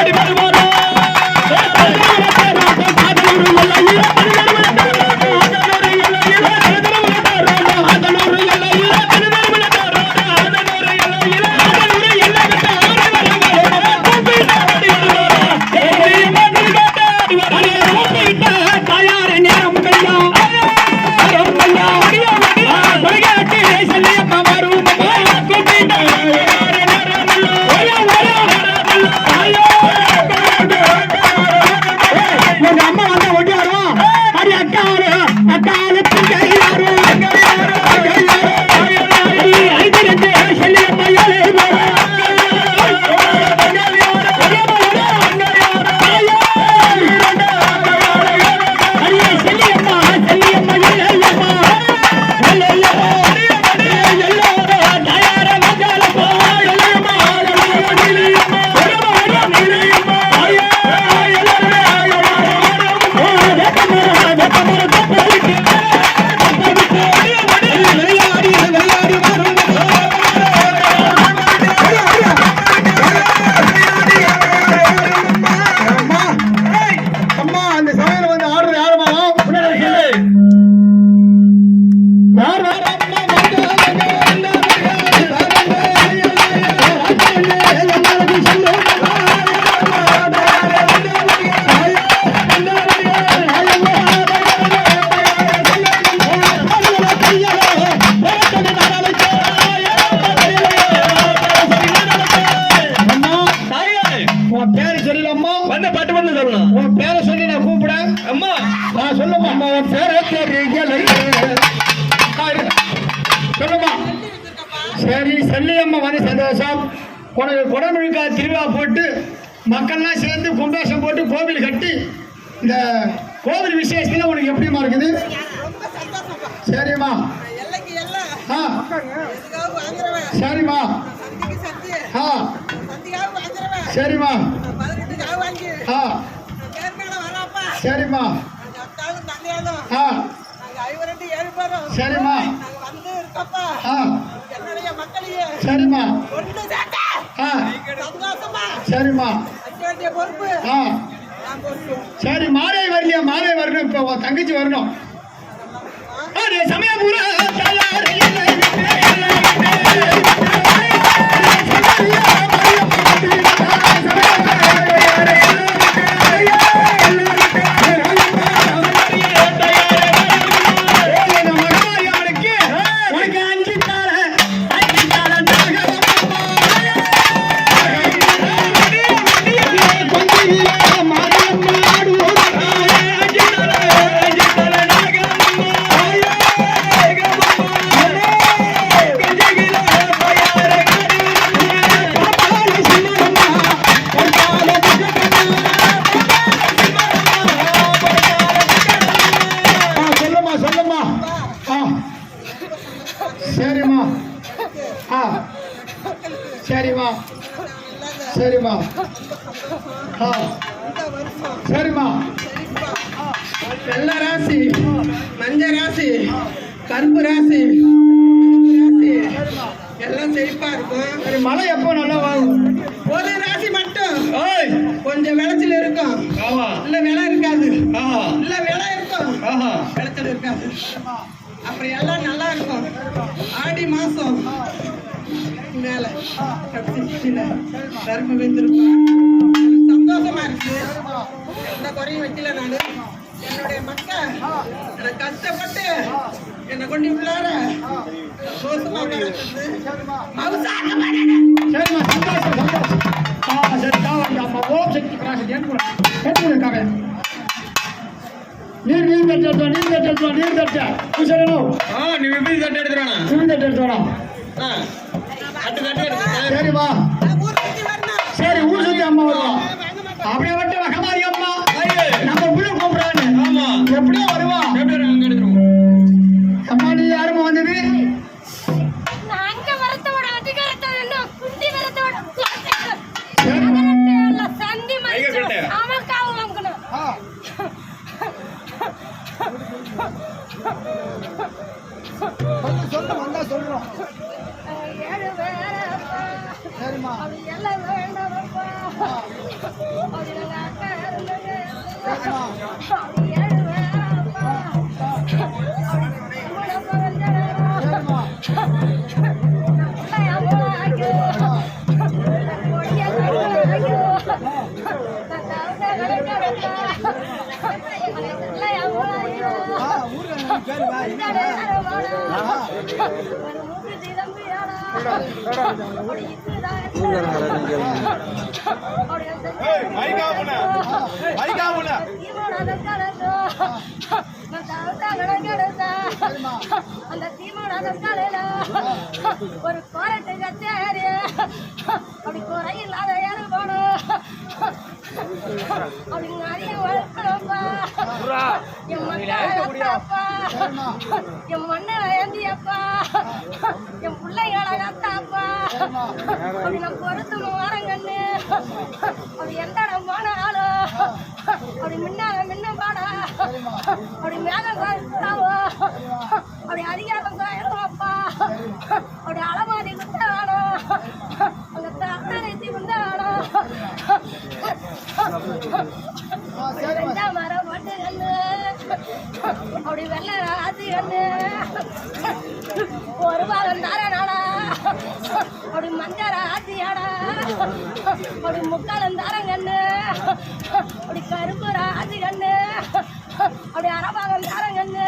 உங்க பேரு சொல்லலம்மா வந்த பாட்டு பண்ண சொல்லணும். உன் பேரை சொல்லி நான் கூப்பிட. அம்மா. நான் சொல்லுமா? அம்மா உன் பேரை தெரியலை சொல்லுமா? சரி செல்லியம்மா வந்து சந்தோஷம். உனக்கு குடமுழுக்கா திருவிழா போட்டு மக்கள்லாம் சேர்ந்து கும்பாசம் போட்டு கோவில் கட்டி இந்த கோவில் விசேஷத்துல உனக்கு எப்படிமா இருக்குது? சரிம்மா. சரிம்மா. ஆ. சரிம்மா. பேர் சரிம்மா. சரிம்மா. சரிம்மா. சரிம்மா. சரி மாலை வரலையா? மாலை வரணும். இப்போ தங்கச்சி வரணும். அடே சமயபுர சரிம்மா. ஆ. சரிம்மா. வெள்ள ராசி மஞ்ச ராசி கருப்பு ராசி. எல்லாம் செழிப்பா இருக்கும். சரி மழை எப்போ நல்லா வரும் ஒரு ராசி மட்டும். கொஞ்சம் விளைச்சல் இருக்கும். இல்ல விலை இருக்காது. இல்ல விலை இருக்கும். விளைச்சல் இருக்காது. அப்புறம் எல்லாம் நல்லா இருக்கும். ஆடி மாசம். மேல. கடைசியில தர்ம வைத்திருப்பேன் சந்தோஷமா இருக்கு. எந்த குறையும் வைக்கல நானு. என்னுடைய மக்கள் எனக்கு கஷ்டப்பட்டு என்னை கொண்டு உள்ளார சந்தோஷமா சரிம்மா சந்தோஷம் சந்தோஷம். ஆ சரி தாவண்டி அம்மா ஓம் சக்தி குசலனும் ஆ நீ எப்படி தட்டு எடுத்துறானா சிமெண்ட் தட்டு எடுத்து வரா வரணும் சரி ஊர் சுத்தி அம்மா மாட்டேன் அப்படியே விட்டு வகமாரி அம்மா. ஐயே. நம்ம புள்ள கூப்பிடுறான்னு. ஆமா. எப்படியோ வருவா. அம்மா நீ யாருமா வந்தது? சொல்றோம். சரிம்மா. அது அந்த தீமானம் காலையில ஒரு கோரட்டு கச்சேரி அப்படி குறை இல்லாத ஏறு போனோம் அப்படி நிறைய வளர்க்கணும்ப்பா என் மக்கள்ப்பா என் மண்ணை ஏந்தியப்பா என் பிள்ளைகளை கத்தாப்பா அப்படி நான் பொறுத்தணும் வரங்கண்ணு அப்படி எந்த இடம் போனாலும் அப்படி முன்னால முன்ன பாடா அப்படி மேலே காய்ச்சாவோ அப்படி அதிகாரம் அப்பா அப்படி அலமாரி குத்த வேணும் அங்க தத்தனைத்தி குந்த வேணும் அப்படி வெள்ளை ஆத்தி கண்ணு ஒரு பாகம் தரனாடா. அப்படி மஞ்சள் ஆத்தியாடா அப்படி முக்காலம் தரங்கண்ணு. அப்படி கருப்பு ராசி கண்ணு. அப்படி அரபாகம் தரங்கண்ணு.